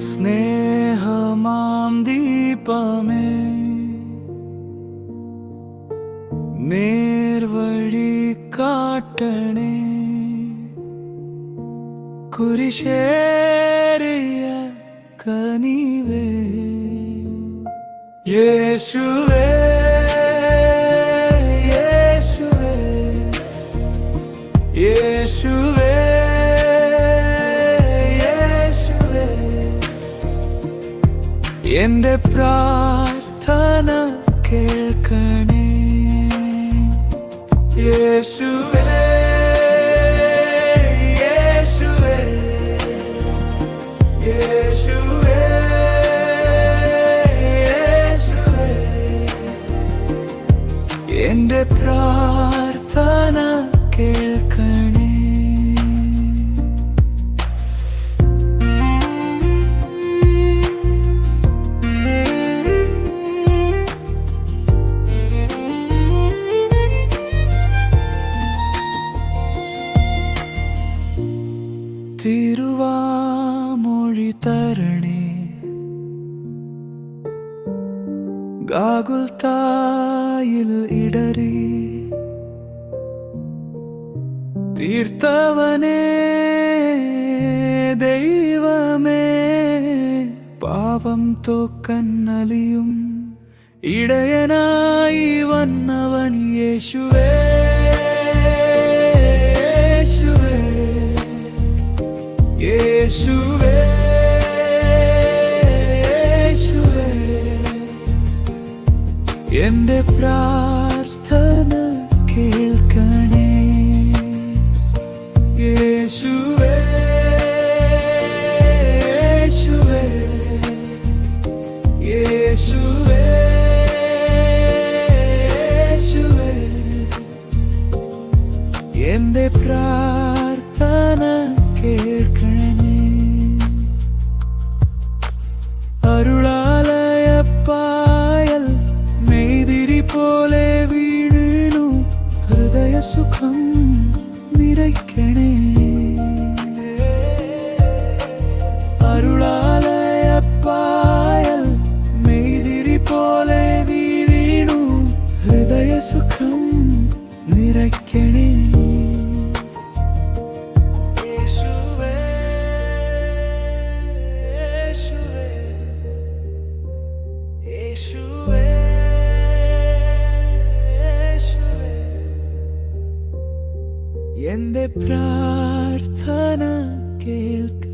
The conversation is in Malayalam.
സ്നേഹമാം ദീപമേ. നേർവഴി കാട്ടണേ. കുരിശേറിയ കനിവേ. യേശുവേ എന്റെ പ്രാർത്ഥന കേൾക്കണേ തിരുവാമൊഴി തരണേ. ഗാകുൽ തായിൽ ഇടറി തീർത്തവനേ ദൈവമേ പാപം തോക്കന്നലിയും ഇടയനായി വന്നവൻ യേശുവേ. എന്റെ പ്രാർത്ഥന പോലെ വീഴുന്നു ഹൃദയ സുഖം നിറയ്ക്കണേ. അരുളാലയപ്പായൽ മെയ്തിരി പോലെ വീഴുന്നു ഹൃദയ സുഖം നിറയ്ക്കണേ. എന്റെ പ്രാർത്ഥന കേൾക്ക.